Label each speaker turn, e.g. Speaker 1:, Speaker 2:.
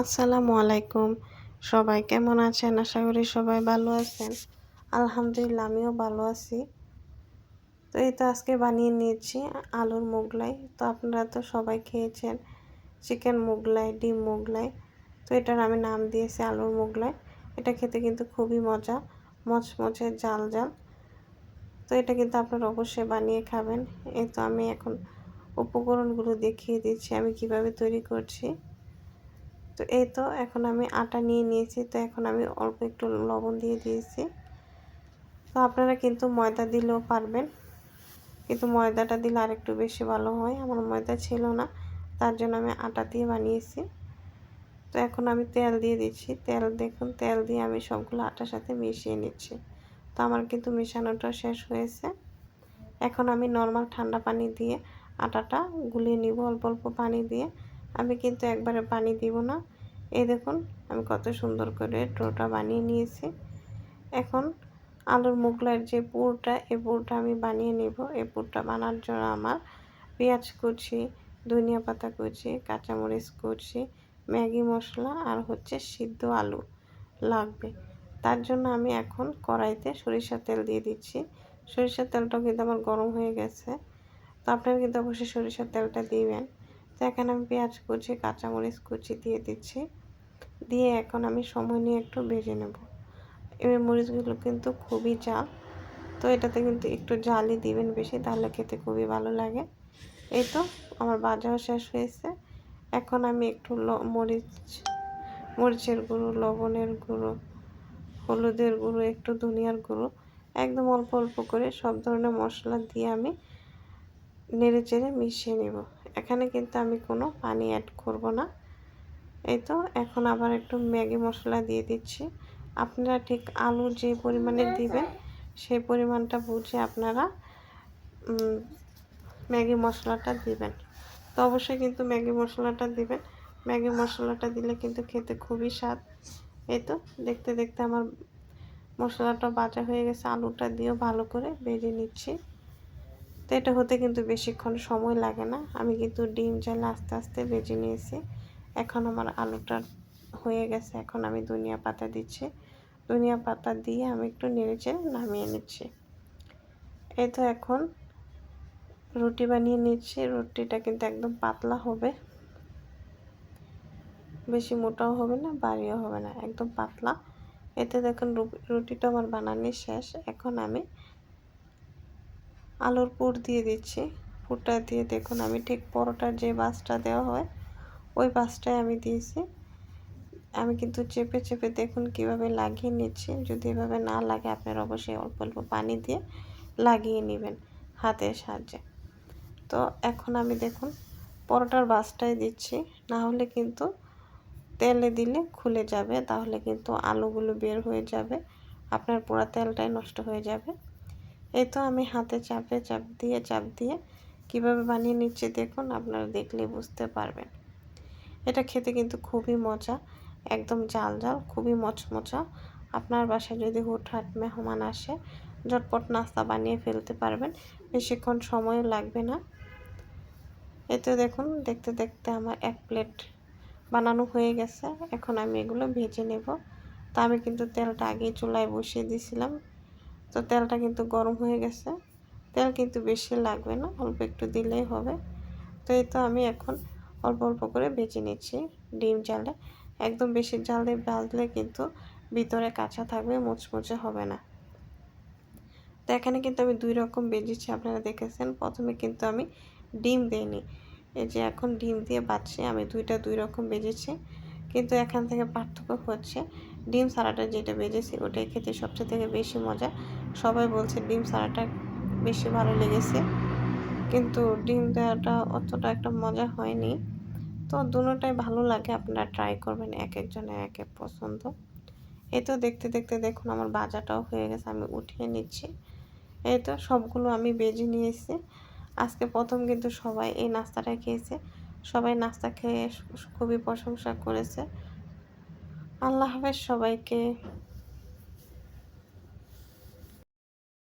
Speaker 1: আসসালামু আলাইকুম। সবাই কেমন আছেন? আশা করি সবাই ভালো আছেন। আলহামদুলিল্লাহ, আমিও ভালো আছি। তো এই তো আজকে বানিয়ে নিয়েছি আলুর মোগলাই। তো আপনারা তো সবাই খেয়েছেন চিকেন মোগলাই, ডিম মোগলাই। তো এটার আমি নাম দিয়েছি আলুর মোগলাই। এটা খেতে কিন্তু খুবই মজা, মচমচে জাল জাল তো এটা কিন্তু আপনারা অবশ্যই বানিয়ে খাবেন। এই তো আমি এখন উপকরণগুলো দেখিয়ে দিচ্ছি, আমি কীভাবে তৈরি করছি। তো এই তো এখন আমি আটা নিয়ে নিয়েছি। তো এখন আমি অল্প একটু লবণ দিয়ে দিয়েছি। তো আপনারা কিন্তু ময়দা দিলেও পারবেন। কিন্তু ময়দাটা দিলে আর একটু বেশি ভালো হয়। আমার ময়দা ছিল না, তার জন্য আমি আটা দিয়ে বানিয়েছি। তো এখন আমি তেল দিয়ে দিচ্ছি। তেল দেখুন, তেল দিয়ে আমি সবগুলো আটার সাথে মিশিয়ে নিচ্ছি। তো আমার কিন্তু মেশানোটা শেষ হয়েছে। এখন আমি নর্মাল ঠান্ডা পানি দিয়ে আটাটা গুলিয়ে নিব, অল্প অল্প পানি দিয়ে। আমি কিন্তু একবারে পানি দিব না। এই দেখুন, আমি কত সুন্দর করে ডোটা বানিয়ে নিয়েছি। এখন আলুর মুগলার যে পুরটা, এই পুরটা আমি বানিয়ে নিব। এই পুরটা বানার জন্য আমার পেঁয়াজ কুচি, ধনিয়া পাতা কুচি, কাঁচামরিচ কুচি, ম্যাগি মশলা আর হচ্ছে সিদ্ধ আলু লাগবে। তার জন্য আমি এখন কড়াইতে সরিষার তেল দিয়ে দিচ্ছি। সরিষার তেলটাও কিন্তু আমার গরম হয়ে গেছে। তো আপনারা কিন্তু অবশ্যই সরিষার তেলটা দিবেন। তো এখানে আমি পেঁয়াজ কুচি, কাঁচামরিচ কুচি দিয়ে দিচ্ছি। দিয়ে এখন আমি সময় নিয়ে একটু ভেজে নেব। এই মরিচগুলো কিন্তু খুবই জাল তো এটাতে কিন্তু একটু জালই দিবেন বেশি, তাহলে খেতে খুবই ভালো লাগে। এই তো, আমার বাজাও শেষ হয়েছে। এখন আমি একটু মরিচ, মরিচের গুঁড়ো, লবণের গুঁড়ো, হলুদের গুঁড়ো, একটু ধনিয়ার গুঁড়ো, একদম অল্প অল্প করে সব ধরনের মশলা দিয়ে আমি নেড়ে চেড়ে মিশিয়ে নেব। এখানে কিন্তু আমি কোনো পানি অ্যাড করব না। এই তো এখন আবার একটু ম্যাগি মশলা দিয়ে দিচ্ছি। আপনারা ঠিক আলু যে পরিমাণে দিবেন সেই পরিমাণটা বুঝে আপনারা ম্যাগি মশলাটা দিবেন। তো অবশ্যই কিন্তু ম্যাগি মশলাটা দিবেন। ম্যাগি মশলাটা দিলে কিন্তু খেতে খুবই স্বাদ। এই তো দেখতে দেখতে আমার মশলাটা বাজা হয়ে গেছে। আলুটা দিয়েও ভালো করে ভেজে নিচ্ছি। তো এটা হতে কিন্তু বেশিক্ষণ সময় লাগে না। আমি কিন্তু ডিম জ্বালা আস্তে আস্তে ভেজে নিয়েছি। এখন আমার আলুটা হয়ে গেছে। এখন আমি ধনিয়া পাতা দিচ্ছি। ধনিয়া পাতা দিয়ে আমি একটু নেড়েচে নামিয়ে নিচ্ছি। এই তো এখন রুটি বানিয়ে নিচ্ছি। রুটিটা কিন্তু একদম পাতলা হবে। বেশি মোটাও হবে না, বাড়িও হবে না, একদম পাতলা। এতে দেখুন রুটিটা আমার বানানি শেষ। এখন আমি আলুর পুর দিয়ে দিচ্ছি। পুরটা দিয়ে দেখুন আমি ঠিক পরোটার যে বাসটা দেওয়া হয়, ওই বাসটাই আমি দিয়েছি। আমি কিন্তু চেপে চেপে দেখুন কীভাবে লাগিয়ে নিচ্ছি। যদি এভাবে না লাগে আপনার অবশ্যই অল্প অল্প পানি দিয়ে লাগিয়ে নেবেন হাতের সাহায্যে। তো এখন আমি দেখুন পরোটার বাসটাই দিচ্ছি। না হলে কিন্তু তেলে দিলে খুলে যাবে, তাহলে কিন্তু আলুগুলো বের হয়ে যাবে। আপনার পুরো তেলটাই নষ্ট হয়ে যাবে। এই তো আমি হাতে চাপে চাপ দিয়ে চাপ দিয়ে কীভাবে বানিয়ে নিচ্ছি দেখুন, আপনারা দেখলে বুঝতে পারবেন। এটা খেতে কিন্তু খুবই মজা, একদম জাল জাল খুবই মচমচা। আপনার বাসায় যদি হুটহাট মেহমান আসে, ঝটপট নাস্তা বানিয়ে ফেলতে পারবেন, বেশিক্ষণ সময় লাগবে না। এতে দেখুন, দেখতে দেখতে আমার এক প্লেট বানানো হয়ে গেছে, এখন আমি এগুলো ভেজে নেব। তা আমি কিন্তু তেলটা আগেই চুলায় বসিয়ে দিয়েছিলাম। তো তেলটা কিন্তু গরম হয়ে গেছে। তেল কিন্তু বেশি লাগবে না, অল্প একটু দিলেই হবে। তো এই তো আমি এখন অল্প অল্প করে বেছে নিচ্ছি ডিম জালে একদম বেশি জাল দিয়ে ভাজলে কিন্তু ভিতরে কাঁচা থাকবে, মুচমুচে হবে না। তো এখানে কিন্তু আমি দুই রকম বেজেছি আপনারা দেখেছেন। প্রথমে কিন্তু আমি ডিম দিইনি। এই যে এখন ডিম দিয়ে বাচ্ছি আমি দুইটা দুই রকম বেজেছি কিন্তু এখান থেকে পার্থক্য হচ্ছে ডিম সারাটা যেটা বেজেছি ওটাই খেতে সবচেয়ে থেকে বেশি মজা। সবাই বলছে ডিম সারাটা বেশি ভালো লেগেছে। কিন্তু ডিম দেওয়াটা অতটা একটা মজা হয়নি। তো দুটোটাই ভালো লাগে, আপনারা ট্রাই করবেন এক একজনের এক এক পছন্দ। এই তো দেখতে দেখতে দেখুন আমার বাজাটাও হয়ে গেছে, আমি উঠিয়ে নিচ্ছি। এই তো সবগুলো আমি বেজে নিয়েছি। আজকে প্রথম কিন্তু সবাই এই নাস্তাটা খেয়েছে। সবাই নাস্তা খেয়ে খুবই প্রশংসা করেছে। আল্লাহ হাফেজ সবাইকে।